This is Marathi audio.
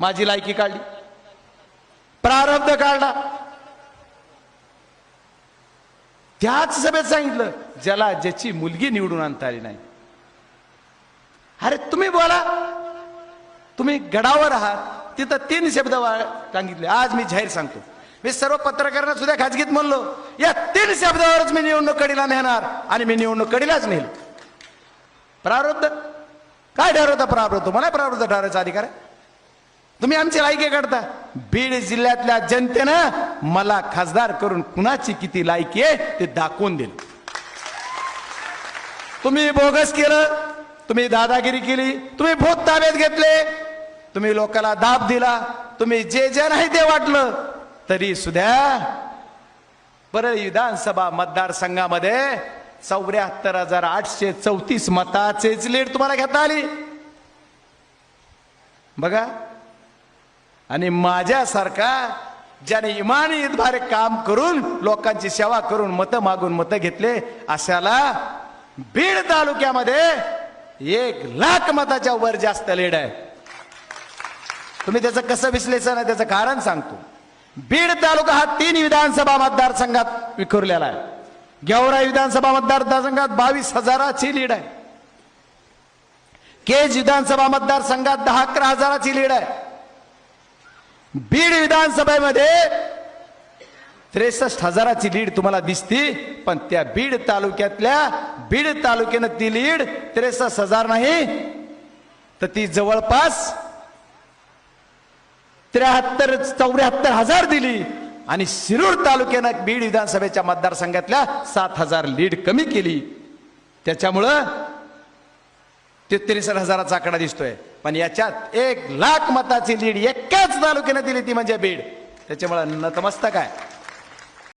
माझी लायकी काढली. प्रारब्ध काढला. त्याच सभेत सांगितलं ज्याला ज्याची मुलगी निवडून आणता आली नाही. अरे तुम्ही बोला. तुम्ही गडावर आहात. तिथं तीन शब्द सांगितले. आज मी जाहीर सांगतो. मी सर्व पत्रकारांना सुद्धा खाजगीत म्हणलो. या तीन शब्दावरच मी निवडणूक कडीला नेणार आणि मी निवडणूक कडीलाच नेल प्रारब्ध. काय ठरवता प्रारब्ध? तुम्हाला प्रारब्ध ठरवायचा अधिकार आहे? तुम्ही आमची लायकी काढता. बीड जिल्ह्यातल्या जनतेनं मला खासदार करून कुणाची किती लायकी आहे ते दाखवून दिलं. तुम्ही बोगस केलं तुम्ही दादागिरी केली तुम्ही भूत ताब्यात घेतले तुम्ही लोकाला दाब दिला तुम्ही जे जे नाही ते वाटलं तरी सुद्धा परळी विधानसभा मतदारसंघामध्ये चौऱ्याहत्तर हजार आठशे चौतीस मताचेच लीड तुम्हाला घेता आली. बघा आणि माझ्यासारखा ज्याने इमान इतभारे काम करून लोकांची सेवा करून मतं मागून मतं घेतले अशाला बीड तालुक्यामध्ये एक लाख मताच्या वर जास्त लीड आहे. तुम्ही त्याचं कसं विश्लेषण आहे त्याचं कारण सांगतो. बीड तालुका हा तीन विधानसभा मतदारसंघात विखुरलेला आहे. गेवराई विधानसभा मतदारसंघात बावीस हजाराची लीड आहे. केज विधानसभा मतदारसंघात दहा अकरा हजाराची लीड आहे. बीड विधानसभेमध्ये त्रेसष्ट हजाराची लीड तुम्हाला दिसती पण त्या बीड तालुक्यातल्या बीड तालुक्यानं ती लीड त्रेसष्ट हजार नाही. तर ती जवळपास त्र्याहत्तर चौऱ्याहत्तर हजार दिली. आणि शिरूर तालुक्यानं बीड विधानसभेच्या मतदारसंघातल्या सात हजार लीड कमी केली. त्याच्यामुळं ते त्रेसष्ट हजाराचा आकडा दिसतोय. पण याच्यात एक लाख मताची लीड एकाच तालुक्यानं दिली ती म्हणजे बीड. त्याच्यामुळे नतमस्तक आहे.